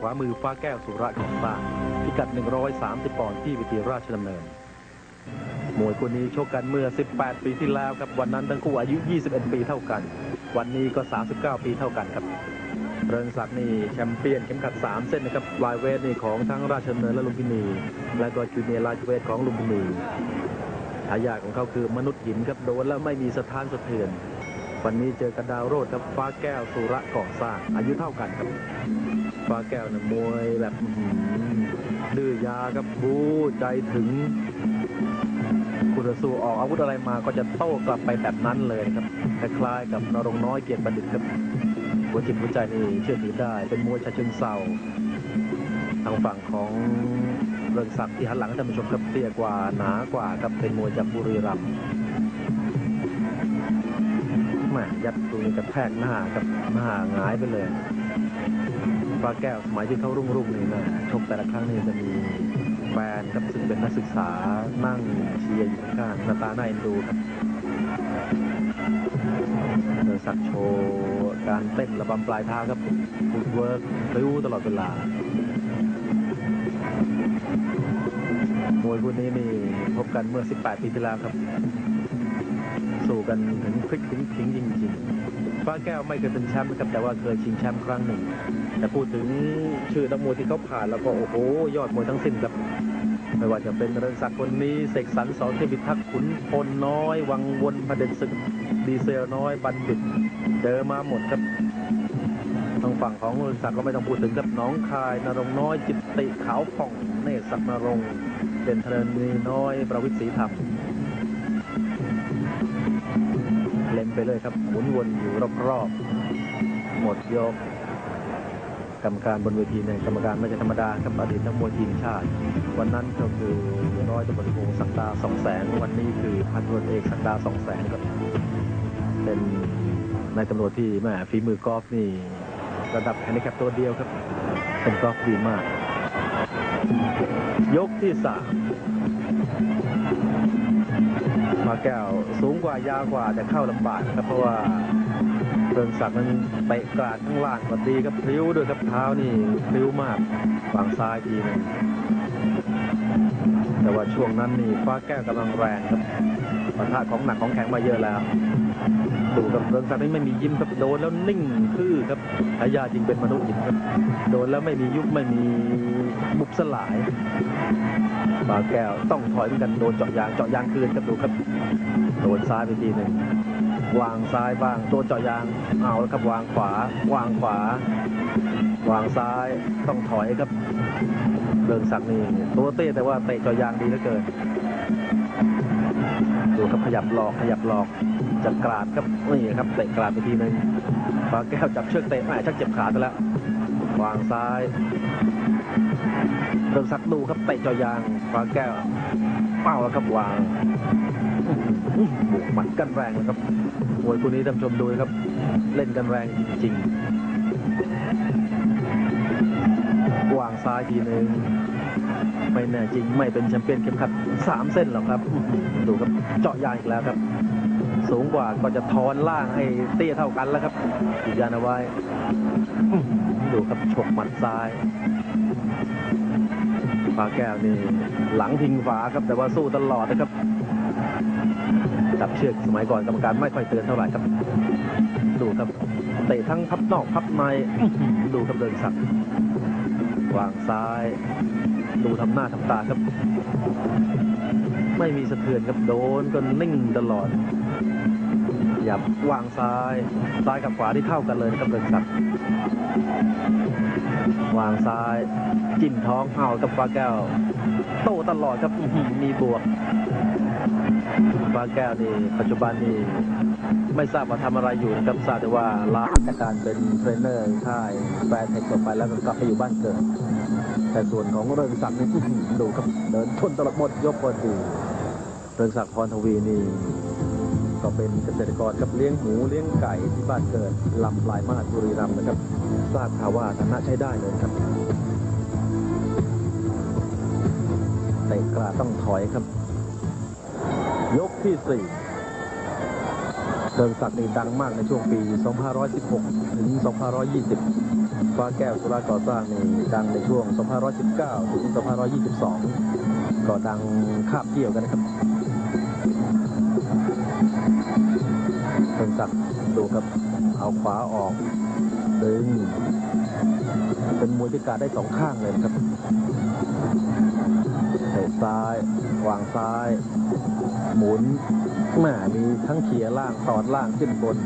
ขวามือฟ้าแก้วสุระของบ้านพิกัด 130 ปอนด์ที่วิทยราชดำเนิน มวยคู่นี้ชกกันเมื่อ 18 ปีที่แล้วครับ วันนั้นทั้งคู่อายุ 21 ปีเท่ากัน วันนี้ก็ 39 ปีเท่ากันครับ เริงศักดิ์นี่แชมเปี้ยนเข็มขัด 3 เส้นนะครับลายเวทนี่ของทั้งราชดำเนินและลุมพินี และก็จูเนียร์ลายเวทของลุมพินีฉายาของเขาคือมนุษย์หินครับโดนแล้วไม่มีสะท้านสะเทือน วันนี้เจอกับดาวโรดครับฟ้าแก้วสุระก่อสร้างอายุเท่ากันครับ ฟ้าแก้วนะมวยแบบดื้อยาครับบูใจถึงคุณสู้ออกอาวุธอะไรมาก็จะโต้กลับไปแบบนั้นเลยครับคล้ายๆกับนรงน้อยเกียรติบัณฑิตครับหัวจิตหัวใจนี่เชื่อถือได้ เป็นมวยชาเชิงเซาทางฝั่งของเริงศักดิ์ที่หันหลังท่านผู้ชมครับเตี้ยกว่าหนากว่าครับเป็นมวยจากบุรีรัมย์แม่ยัดตรงนี้กระแทกหน้าครับหน้าหงายไปเลย ฟ้าแก้วสมัยที่เขารุ่งรุ่งๆนี่นะชกแต่ละครั้งนี่จะมีแฟนครับซึ่งเป็นนักศึกษานั่งเชียร์อยู่ข้างๆหน้าตาหน่าเอ็นดูครับเดินสักดิ์โชว์การเต้นระบำปลายเท้าครับฟุตเวิร์กริ้วตลอดเวลามวยคู่นี้นี่พบกันเมื่อ 18 ปีที่แล้วครับ สู้กันถึงพลิกถึงทิ้งจริงๆ ฟ้าแก้วไม่เคยเป็นแชมป์นะครับแต่ว่าเคยชิงแชมป์ครั้งหนึ่ง แต่พูดถึงชื่อนักมวยที่เขาผ่านแล้วก็โอ้โหยอดมวยทั้งสิ้นครับไม่ว่าจะเป็นเริงศักดิ์คนนี้เสกสรรสอนเทพิทักษ์ขุนพลน้อย วังวนพระเด็จศึกดีเซลน้อยบัณฑิตเจอมาหมดครับทางฝั่งของเริงศักดิ์ก็ไม่ต้องพูดถึงครับน้องคายนรงน้อยจิตติขาวผ่องเนตรศักดิ์นรงเป็นเทรนีน้อยประวิศรีธรรม ไปเลยครับหมุนวนอยู่รอบๆหมดยกกรรมการบนเวทีในกรรมการไม่ใช่ธรรมดาครับอดีตนักมวยทีมชาติ วันนั้นก็คือร้อยตำรวจโทสักดาสองแสงวันนี้คือพันตำรวจเอกสักดาสองแสงครับเป็นนายตำรวจที่แม่ฝีมือกอล์ฟนี่ระดับแฮนดิแคปตัวเดียวครับ เป็นกอล์ฟดีมาก ยกที่สาม มาแก้วสูงกว่ายาวกว่าแต่เข้าลำบากครับเพราะว่าเริงศักดิ์นั้นเตะกราดข้างล่างก็ดีครับพลิ้วด้วยครับเท้านี่พลิ้วมากฝั่งซ้ายทีนึงแต่ว่าช่วงนั้นนี่ฟ้าแก้วกำลังแรงครับปะทะของหนักของแข็งมาเยอะแล้วดูกับเริงศักดิ์นี่ไม่มียิ้มครับโดนแล้วนิ่งคือครับทายาจริงเป็นมนุษย์ครับโดนแล้วไม่มียุบไม่มีบุบสลาย ปาแก้ว ต้องถอยเหมือนกันโดนเจาะยางเจาะยางคืนครับดูครับโดนซ้ายไปทีหนึ่งวางซ้ายบ้างโดนเจาะยางเอาแล้วครับวางขวา วางขวา วางซ้ายต้องถอยครับเดินสักนี่ตัวเต้แต่ว่าเตะเจาะยางดีเหลือเกินดูครับขยับหลอกขยับหลอกจับกราดครับนี่ครับเตะกราดไปทีหนึ่งปาแก้วจับเชือกเตะแหม่ชักเจ็บขาไปแล้ว วางซ้ายเริ่มสักดูครับเตะจอยางฟ้าแก้วเป้าแล้วครับวางหือบวกหมัดกันแรงนะครับมวยคู่นี้ท่านชมดูนะครับ เล่นกันแรงจริงๆวางซ้ายทีหนึ่งไม่แน่จริงไม่เป็นแชมเปี้ยนเข็มขัดสามเส้นหรอกครับ ดูครับเจาะยางอีกแล้วครับ สูงกว่าก็จะทอนล่างให้เตี้ยเท่ากันแล้วครับยืนอาไว้อื้อหือ ดูครับฉกหมัดซ้ายฟ้าแก้วนี่หลังพิงฝาครับแต่ว่าสู้ตลอดนะครับจับเชือกสมัยก่อนกรรมการไม่ค่อยเตือนเท่าไหร่ครับ ดูครับเตะทั้งพับนอกพับในอื้อหือดูครับเดินสักวางซ้าย ดูทำหน้าทำตาครับ ไม่มีสะเทือนครับโดนก็นิ่งตลอด ยับวางซ้าย ซ้ายกับขวาที่เท่ากันเลยนะครับเดินสักวางซ้าย จิ้มท้องเอากับฟ้าแก้ว โตตลอดครับมีบวกฟ้าแก้วนี่ปัจจุบันนี่ไม่ทราบว่าทำอะไรอยู่นะครับทราบแต่ว่าลาจาการเป็นเทรนเนอร์ค่ายแฟร์เทคต่อไปแล้วก็กลับไปอยู่บ้านเกิดแต่ส่วนของเริงศักดิ์นี่ดูครับเดินชนตลอดหมดยกพอดีเริงศักดิ์พรทวีนี่ ก็เป็นเกษตรกรครับเลี้ยงหมูเลี้ยงไก่ที่บ้านเกิดลำปลายมาศบุรีรัมย์นะครับ ทราบข่าวว่าฐานะใช้ได้เลยครับเตะกราต้องถอยครับ ยกที่สี่เดินศักดิ์นี่ดังมากในช่วงปี 2516 ถึง 2520 ฟ้าแก้วสุราก่อสร้างนี่ดังในช่วง 2519 ถึง 2522 ก็ดังคาบเกี่ยวกันนะครับ เป็นสักดิ์ดูครับเอาขวาออกดึงเป็นมวยที่การได้สองข้างเลยครับเตะซ้ายวางซ้าย หมุนแหม่มีทั้งเขี่ยล่างตอดล่างขึ้นบน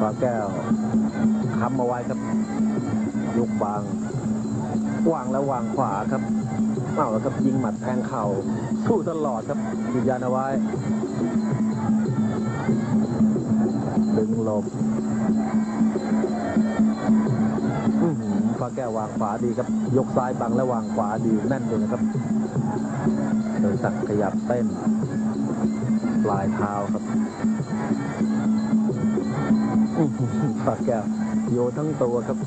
ฟ้าแก้วค้ำมาไว้ครับยกบางวางแล้ววางขวาครับเอาแล้วครับยิงหมัดแทงเข่าสู้ตลอดครับยืนยันเอาไว้ ดึงหลบอื้อหือฟ้าแก้ววางขวาดีครับ ยกซ้ายบังแล้วางขวาดีแน่นเลยนะครับเดินสักขยับเต้น ปลายเท้าครับอื้อหือฟ้าแก้วโยทั้งตัวครับ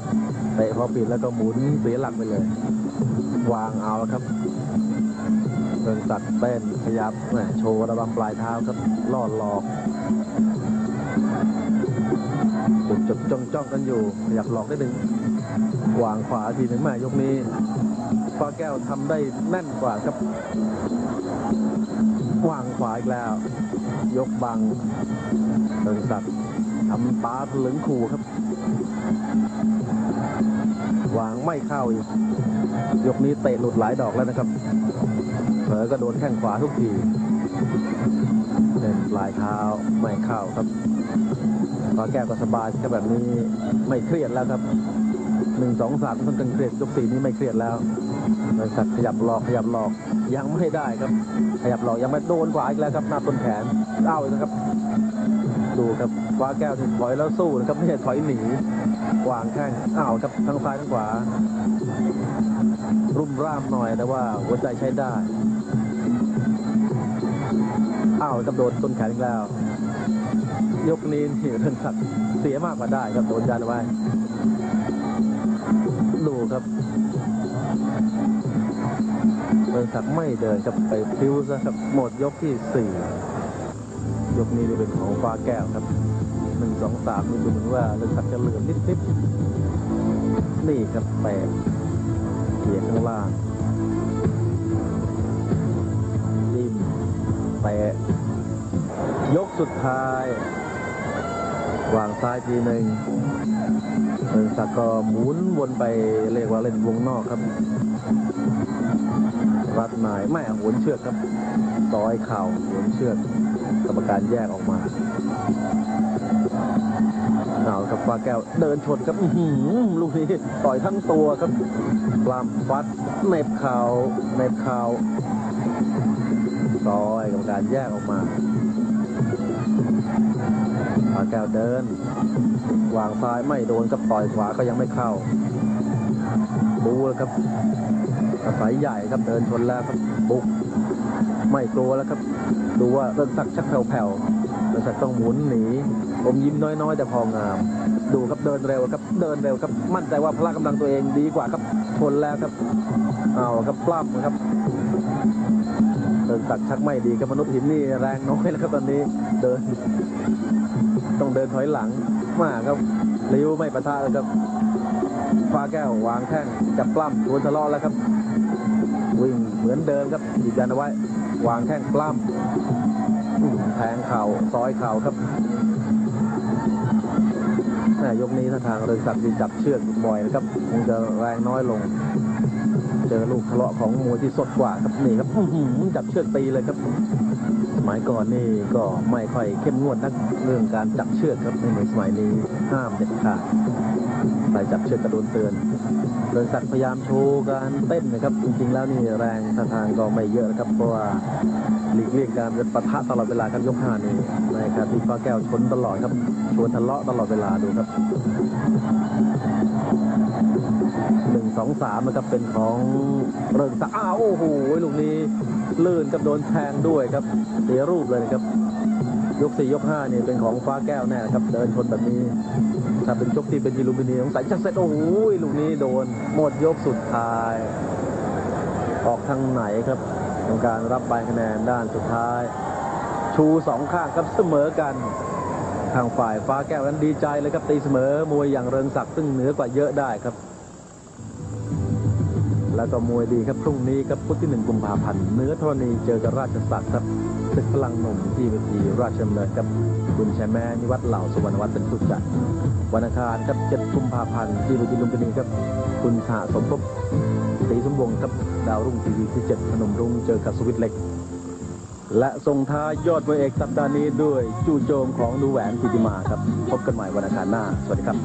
เตะพอปิดแล้วก็หมุนเสียหลักไปเลย วางเอาครับเดินสักเต้นขยับโชว์ระบำปลายเท้าครับล่อหลอก จดจดจ้องจ้องกันอยู่ อยากหลอกได้หนึ่งวางขวาทีหนึ่งแม่ยกนี้ฟ้าแก้วทำได้แน่นกว่าครับวางขวาอีกแล้ว ยกบังเดินสัตว์ทำตาถลึงขู่ครับ วางไม่เข้าอีก ยกนี้เตะหลุดหลายดอกแล้วนะครับเผลอก็โดนแข้งขวาทุกทีเล่นปลายเท้าไม่เข้าครับ ฟ้าแก้วก็สบายครับแบบนี้ไม่เครียดแล้วครับหนึ่งสองสามคนกันเครียดยกสี่นี้ไม่เครียดแล้วบริษัทขยับหลอกขยับหลอกยังไม่ได้ครับ ขยับหลอกยังไม่โดนขวาอีกแล้วครับหน้าต้นแขนเอาอีกนะครับ ดูครับฟ้าแก้วนี่ถอยแล้วสู้นะครับไม่ใช่ถอยหนีวางแข้งอ้าวครับทั้งซ้ายทั้งขวา รุ่มร่ามหน่อยแต่ว่าหัวใจใช้ได้อ้าวครับโดนต้นแขนอีกแล้ว ยกนี้นี่เรื่องสักดิ์เสียมากกว่าได้ครับโดนยันไว้ดูครับเรื่องสักดิ์ไม่เดินครับไปพิ้วซะครับหมดยกที่สี่ยกนี้นี่เป็นของฟ้าแก้วครับหนึ่งสองสามนี่ดูเหมือนว่าเรื่องสักดิ์จะเหลือมนิดนิดๆนี่ครับแปดเกียข้างล่างจิ้มแปะยกสุดท้าย วางซ้ายทีหนึ่งเอิงศักดิ์ก็หมุนวนไปเรียกว่าเล่นวงนอกครับ รัดนายไม่หวนเชือกครับซอยเข่าหวนเชือกกรรมการแยกออกมาเอาครับฟ้าแก้วเดินชนครับลูกนี้ต่อยทั้งตัวครับปลามฟัดเหน็บเข่าเหน็บเข่าซอยกรรมการแยกออกมา ปาแก้วเดินวางซ้ายไม่โดนกับต่อยขวาก็ยังไม่เข้าดูแล้วครับกระสายใหญ่ครับเดินชนแล้วครับบุกไม่กลัวแล้วครับ ดูว่าเริ่มสักชักแผ่วๆเริ่มสักต้องหมุนหนีอมยิ้มน้อยๆ แต่พองาม ดูครับเดินเร็วครับ เดินเร็วครับ มั่นใจว่าพละกำลังตัวเองดีกว่าครับชนแล้วครับเอาครับปล้ำครับเดินสักชักไม่ดีครับมนุษย์หินนี่แรงน้อยแล้วครับตอนนี้เดิน ต้องเดินถอยหลังมาครับริ้วไม่ประทะแล้วครับฟ้าแก้ววางแข้งจับปล้ำทวนทะเลาะแล้วครับ วิ่งเหมือนเดิมครับยืนยันเอาไว้ วางแข้งปล้ำอื้อแทงเข่าซอยเข่าครับแม่ยกนี้ถ้าทางเรืองศักดิ์ดีจับเชือกบ่อยนะครับคงจะแรงน้อยลง เจอลูกทะเลาะของมวยที่สดกว่าครับนี่ครับอื้อหือจับเชือกตีเลยครับส มัยก่อนนี่ก็ไม่ค่อยเข้มงวดนักเรื่องการจับเชือกครับในเหมือนสมัยนี้ห้ามเด็ดขาดใครจับเชือกกระโดนเตือนเดินสักดิ์พยายามโชว์การเต้นนะครับ จริงๆแล้วนี่แรงท่าทางก็ไม่เยอะนะครับ เพราะว่าหลีกเลี่ยงการปะทะตลอดเวลาครับยกห้านี่นการที่ฟ้าแก้วชนตลอดครับชวนทะเลาะตลอดเวลาดูครับหนึ่งสองสามนะครับเป็นของเริงศักอ้าวโอ้โหลูกนี้ ลื่นกับโดนแทงด้วยครับเสียรูปเลยครับ ยกสี่ยกห้านี่เป็นของฟ้าแก้วแน่ครับ เดินชนแบบนี้ ถ้าเป็นยกที่เป็นยิลูมิเนียมใส่ชักเซตโอ้โหลูกนี้โดน หมดยกสุดท้าย ออกทางไหนครับทางการรับใบคะแนนด้านสุดท้าย ชูสองข้างครับเสมอกันทางฝ่ายฟ้าแก้วนั้นดีใจเลยครับตีเสมอมวยอย่างเริงศักดิ์ซึ่งเหนือกว่าเยอะได้ครับ แล้วก็มวยดีครับพรุ่งนี้ครับพุธที่หนึ่งกุมภาพันธ์เนื้อธรณีเจอกับราชสักดิ์ครับศึกพลังหนุ่มที่เวทีราชดำเนินครับคุณแชแม่นิวัฒน์เหล่าสุวรรณวัฒน์เป็นผู้จัดวันอังคารครับ7กุมภาพันธ์ที่เวทีลุมพินีครับ คุณสหสมภพศรีสมวงครับดาวรุ่งทีวีที่7พนมรุ้งเจอกับสวิตเล็ก และส่งท้ายยอดมวยเอกสัปดาห์นี้ด้วยจู่โจมของดูแหวนกิติมาครับ พบกันใหม่วันอังคารหน้า สวัสดีครับ